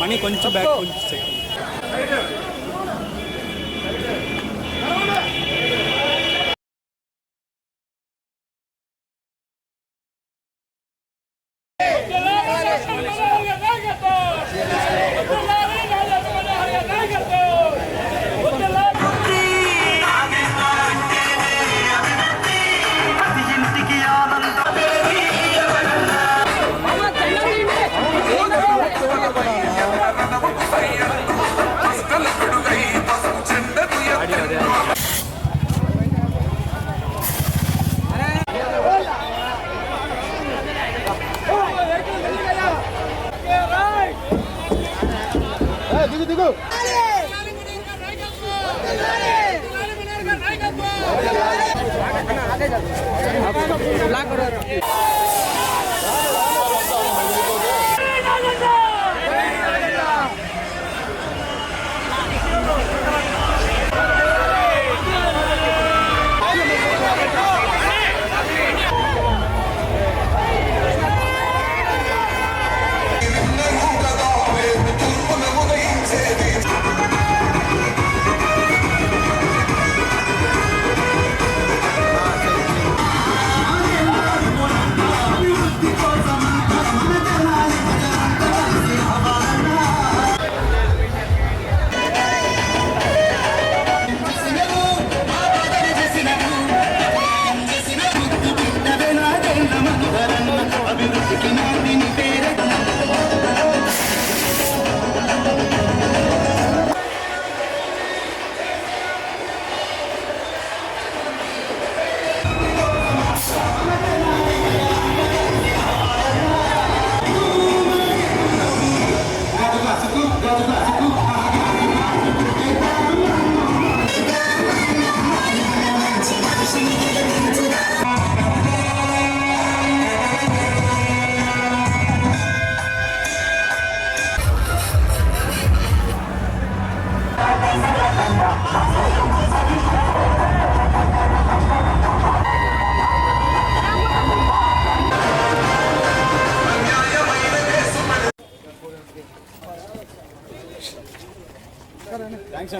Money కొంచెం back కొంచెం second దిగు. థ్యాంక్స్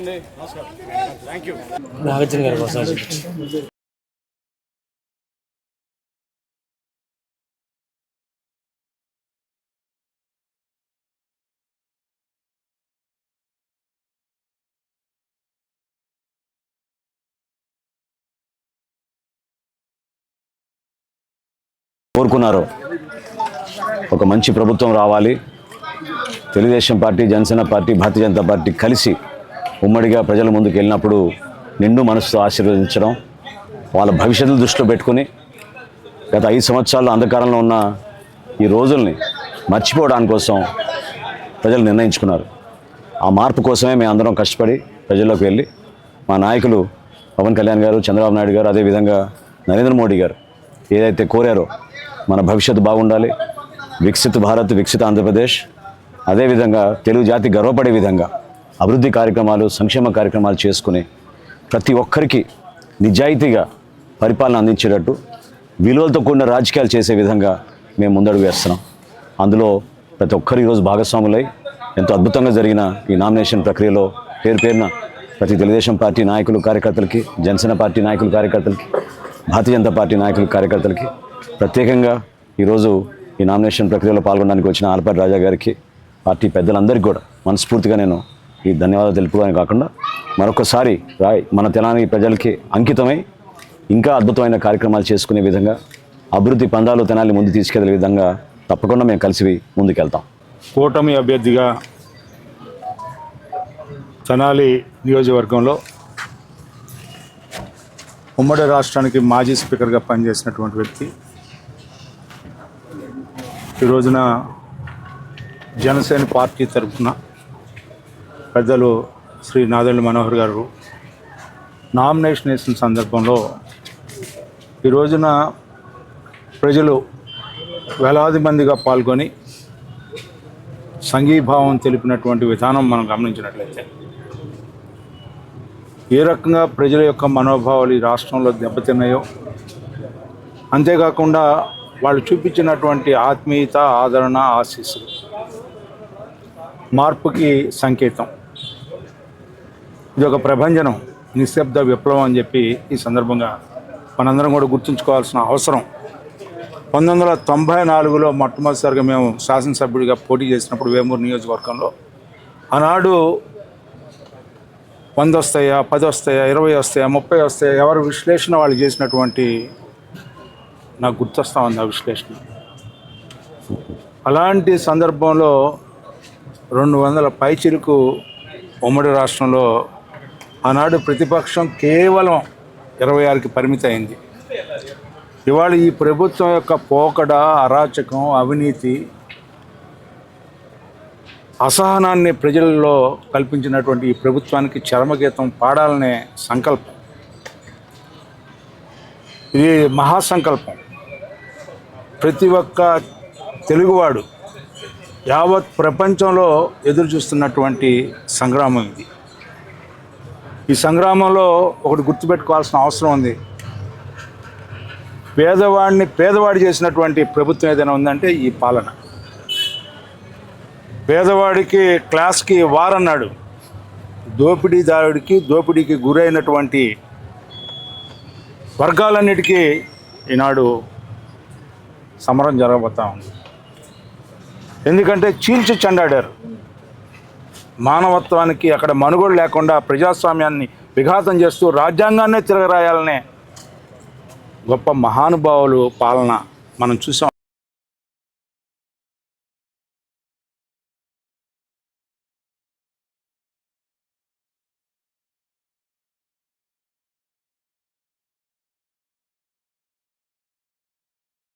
అండి. థ్యాంక్ యూ నాగార్జున గారి కోసం కోరుకున్నారో. ఒక మంచి ప్రభుత్వం రావాలి. Telugu Desam party Janasena party Bharatiya Janata party కలిసి ఉమ్మడిగా ప్రజల ముందుకు వెళ్ళినప్పుడు నిండు మనసుతో ఆశీర్వదించడం వాళ్ళ భవిష్యత్తు దృష్టిలో పెట్టుకుని గత ఐదు సంవత్సరాల అంధకారంలో ఉన్న ఈ రోజుల్ని మర్చిపోవడాని కోసం ప్రజలు నిర్ణయించుకున్నారు. ఆ మార్పు కోసమే మేము అందరం కష్టపడి ప్రజల్లోకి వెళ్ళి మా నాయకులు పవన్ కళ్యాణ్ గారు చంద్రబాబు నాయుడు గారు అదేవిధంగా నరేంద్ర మోడీ గారు ఏదైతే కోరారో మన భవిష్యత్తు బాగుండాలి. వికసిత్ భారత్ వికసిత ఆంధ్రప్రదేశ్. అదేవిధంగా తెలుగు జాతి గర్వపడే విధంగా అభివృద్ధి కార్యక్రమాలు సంక్షేమ కార్యక్రమాలు చేసుకుని ప్రతి ఒక్కరికి నిజాయితీగా పరిపాలన అందించేటట్టు విలువలతో కూడిన రాజకీయాలు చేసే విధంగా మేము ముందడుగు వేస్తున్నాం. అందులో ప్రతి ఒక్కరు ఈరోజు భాగస్వాములై ఎంతో అద్భుతంగా జరిగిన ఈ నామినేషన్ ప్రక్రియలో పేరు పేరున ప్రతి తెలుగుదేశం పార్టీ నాయకులు కార్యకర్తలకి జనసేన పార్టీ నాయకులు కార్యకర్తలకి భారతీయ జనతా పార్టీ నాయకులు కార్యకర్తలకి ప్రత్యేకంగా ఈరోజు ఈ నామినేషన్ ప్రక్రియలో పాల్గొనడానికి వచ్చిన ఆలపాటి రాజా గారికి పార్టీ పెద్దలందరికీ కూడా మనస్ఫూర్తిగా నేను ఈ ధన్యవాదాలు తెలుపుకోవడానికి కాకుండా మరొకసారి రాయ్ మన తెలంగాణ ప్రజలకి అంకితమై ఇంకా అద్భుతమైన కార్యక్రమాలు చేసుకునే విధంగా అభివృద్ధి పందాలు తెనాలి ముందు తీసుకెళ్ళే విధంగా తప్పకుండా మేము కలిసి ముందుకెళ్తాం. కూటమి అభ్యర్థిగా తెనాలి నియోజకవర్గంలో ఉమ్మడి రాష్ట్రానికి మాజీ స్పీకర్గా పనిచేసినటువంటి వ్యక్తి. ఈ రోజున జనసేన పార్టీ తరఫున పెద్దలు శ్రీ నాదెండ్ల మనోహర్ గారు నామినేషన్ వేసిన సందర్భంలో ఈ రోజున ప్రజలు వేలాది మందిగా పాల్గొని సంఘీభావం తెలిపినటువంటి విధానం మనం గమనించినట్లయితే ఏ రకంగా ప్రజల యొక్క మనోభావాలు ఈ రాష్ట్రంలో దెబ్బతిన్నాయో అంతేకాకుండా వాళ్ళు చూపించినటువంటి ఆత్మీయత ఆదరణ ఆశీస్సులు మార్పుకి సంకేతం. ఇది ఒక ప్రభంజనం నిశ్శబ్ద విప్లవం అని చెప్పి ఈ సందర్భంగా మనందరం కూడా గుర్తుంచుకోవాల్సిన అవసరం. పంతొమ్మిది వందల తొంభై నాలుగులో మొట్టమొదటిసారిగా మేము శాసనసభ్యుడిగా పోటీ చేసినప్పుడు వేమూరు నియోజకవర్గంలో. ఆనాడు వంద వస్తాయా పది వస్తాయా ఇరవై వస్తాయా ముప్పై వస్తాయా ఎవరి విశ్లేషణ వాళ్ళు చేసినటువంటి నాకు గుర్తొస్తా ఉంది ఆ విశ్లేషణ. అలాంటి సందర్భంలో రెండు వందల పైచిలకు ఉమ్మడి రాష్ట్రంలో ఆనాడు ప్రతిపక్షం కేవలం ఇరవై ఆరుకి పరిమితి అయింది. ఇవాళ ఈ ప్రభుత్వం యొక్క పోకడ అరాచకం అవినీతి అసహనాన్ని ప్రజల్లో కల్పించినటువంటి ఈ ప్రభుత్వానికి చరమగీతం పాడాలనే సంకల్పం. ఇది మహాసంకల్పం. ప్రతి ఒక్క తెలుగువాడు యావత్ ప్రపంచంలో ఎదురు చూస్తున్నటువంటి సంగ్రామం ఇది. ఈ సంగ్రామంలో ఒకటి గుర్తుపెట్టుకోవాల్సిన అవసరం ఉంది. పేదవాడిని పేదవాడి చేసినటువంటి ప్రభుత్వం ఏదైనా ఉందంటే ఈ పాలన. పేదవాడికి క్లాస్కి వారన్నాడు. దోపిడీదారుడికి దోపిడీకి గురైనటువంటి వర్గాలన్నిటికీ ఈనాడు సమరం జరగబోతా ఉంది. ఎందుకంటే చీల్చి చెండాడారు. మానవత్వానికి అక్కడ మనుగోడు లేకుండా ప్రజాస్వామ్యాన్ని విఘాతం చేస్తూ రాజ్యాంగాన్నే తిరగరాయాలనే గొప్ప మహానుభావులు పాలన మనం చూసాం.